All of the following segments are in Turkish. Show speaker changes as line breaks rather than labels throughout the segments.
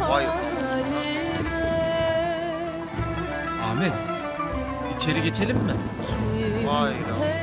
Vay Ahmet, içeri geçelim mi?
vay.
ya.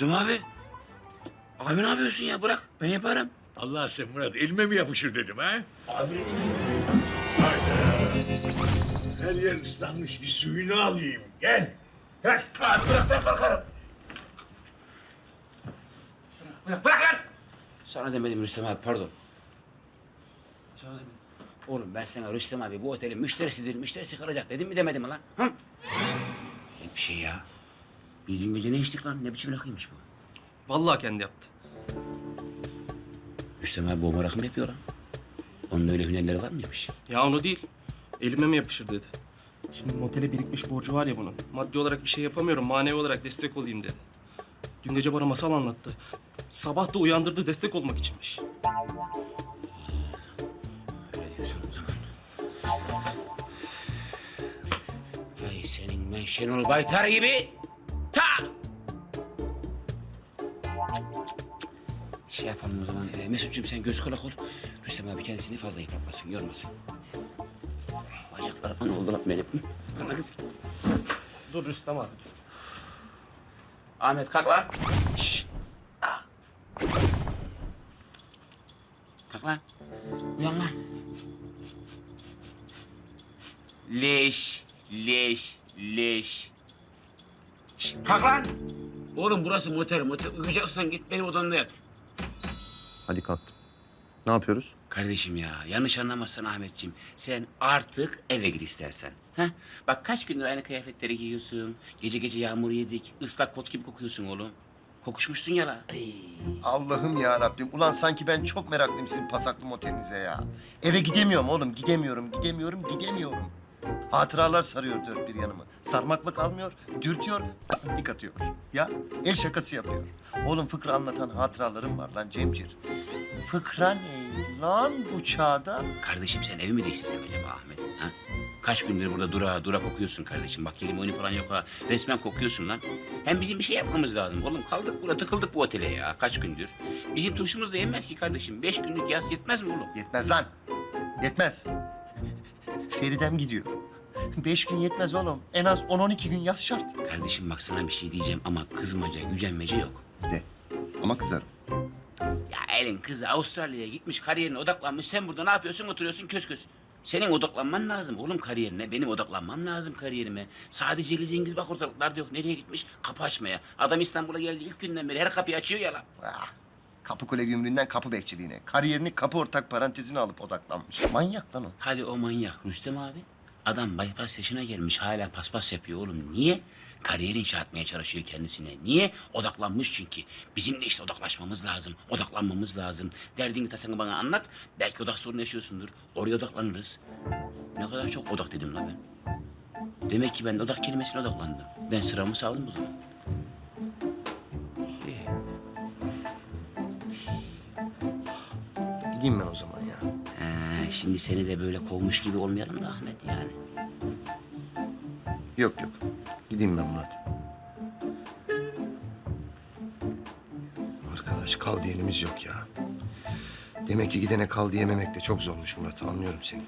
Müslüm abi. Abi ne yapıyorsun ya? Bırak. Ben yaparım.
Allah sen Murat elime mi yapışır dedim ha?
Abi.
Her yer ıslanmış bir suyunu alayım. Gel. Gel.
Abi bırak ben kalkarım. Bırak, bırak, bırak lan! Sana demedim Rüstem abi pardon. Sana demedim. Oğlum ben sana Rüstem abi bu otelin müşterisidir, müşterisi kalacak dedim mi demedim mi lan? Hı? Bir şey ya. Biz dün gece ne içtik lan? Ne biçim rakıymış bu?
Vallahi kendi yaptı.
Rüstem abi bomba rakım yapıyor lan. Onun öyle hünerleri var mıymış?
Ya onu değil. Elime mi yapışır dedi. Şimdi motele birikmiş borcu var ya bunun. Maddi olarak bir şey yapamıyorum. Manevi olarak destek olayım dedi. Dün gece bana masal anlattı. Sabah da uyandırdı destek olmak içinmiş.
Ay senin ben Şenol Baytar gibi. Şey yapalım o zaman. E, Mesut'cum sen göz kulak ol. Rüstem abi kendisini fazla yıpratmasın, yormasın. Bacaklar ne oldu lan benim? Ana kız.
Dur Rüstem abi dur.
Ahmet kalk lan. Şşş. Ah. Kalk lan. Uyan lan. Leş, leş, leş. Şşş, kalk lan. Oğlum burası motel, motel. Uyuyacaksan git benim odamda yat.
Hadi kalktım. Ne yapıyoruz?
Kardeşim ya, yanlış anlamazsan Ahmetciğim. Sen artık eve git istersen. Heh? Bak kaç gündür aynı kıyafetleri giyiyorsun. Gece gece yağmur yedik. ıslak kot gibi kokuyorsun oğlum. Kokuşmuşsun ya la. Ay.
Allah'ım ya Rabbim. Ulan sanki ben çok meraklıyım sizin pasaklı motelinize ya. Eve gidemiyorum oğlum. Gidemiyorum, gidemiyorum, gidemiyorum. Hatıralar sarıyor dört bir yanımı. Sarmakla kalmıyor, dürtüyor, dik atıyor. Ya el şakası yapıyor. Oğlum fıkra anlatan hatıralarım var lan Cemcir. Fıkra ne lan bu çağda?
Kardeşim sen evi mi değiştirsen acaba Ahmet? Ha? Kaç gündür burada dura dura kokuyorsun kardeşim. Bak kelime oyunu falan yok ha. Resmen kokuyorsun lan. Hem bizim bir şey yapmamız lazım. Oğlum kaldık burada tıkıldık bu otele ya kaç gündür. Bizim turşumuz da yenmez ki kardeşim. Beş günlük yaz yetmez mi oğlum?
Yetmez lan. Yetmez. Feridem gidiyor. Beş gün yetmez oğlum. En az 10-12 gün yaz şart.
Kardeşim bak sana bir şey diyeceğim ama kızmaca, gücenmece yok.
De. Ama kızarım.
Ya elin kızı Avustralya'ya gitmiş kariyerine odaklanmış. Sen burada ne yapıyorsun? Oturuyorsun kös kös. Senin odaklanman lazım oğlum kariyerine. Benim odaklanmam lazım kariyerime. Sadece Ali Cengiz bak ortalıklarda yok. Nereye gitmiş? Kapı açmaya. Adam İstanbul'a geldi ilk günden beri her kapıyı açıyor ya lan.
Ah, Kapıkule gümrüğünden kapı bekçiliğine. Kariyerini kapı ortak parantezine alıp odaklanmış. Manyak lan o.
Hadi o manyak Rüstem abi. Adam bypass yaşına gelmiş hala paspas yapıyor oğlum. Niye? Kariyer inşa etmeye çalışıyor kendisine. Niye? Odaklanmış çünkü. Bizim de işte odaklaşmamız lazım. Odaklanmamız lazım. Derdini tasanı bana anlat. Belki odak sorunu yaşıyorsundur. Oraya odaklanırız. Ne kadar çok odak dedim la ben. Demek ki ben de odak kelimesine odaklandım. Ben sıramı savdım o zaman.
Gideyim ben o zaman ya.
Ee, şimdi seni de böyle kovmuş gibi olmayalım da Ahmet yani.
Yok yok. Gideyim ben Murat. Arkadaş kal diyenimiz yok ya. Demek ki gidene kal diyememek de çok zormuş Murat. Anlıyorum seni.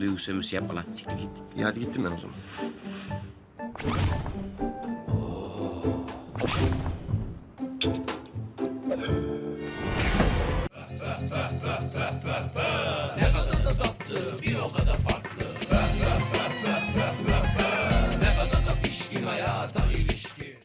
Duygu sömürüsü yapma lan. Siktir git.
İyi hadi gittim ben o zaman. ba, ba, ba.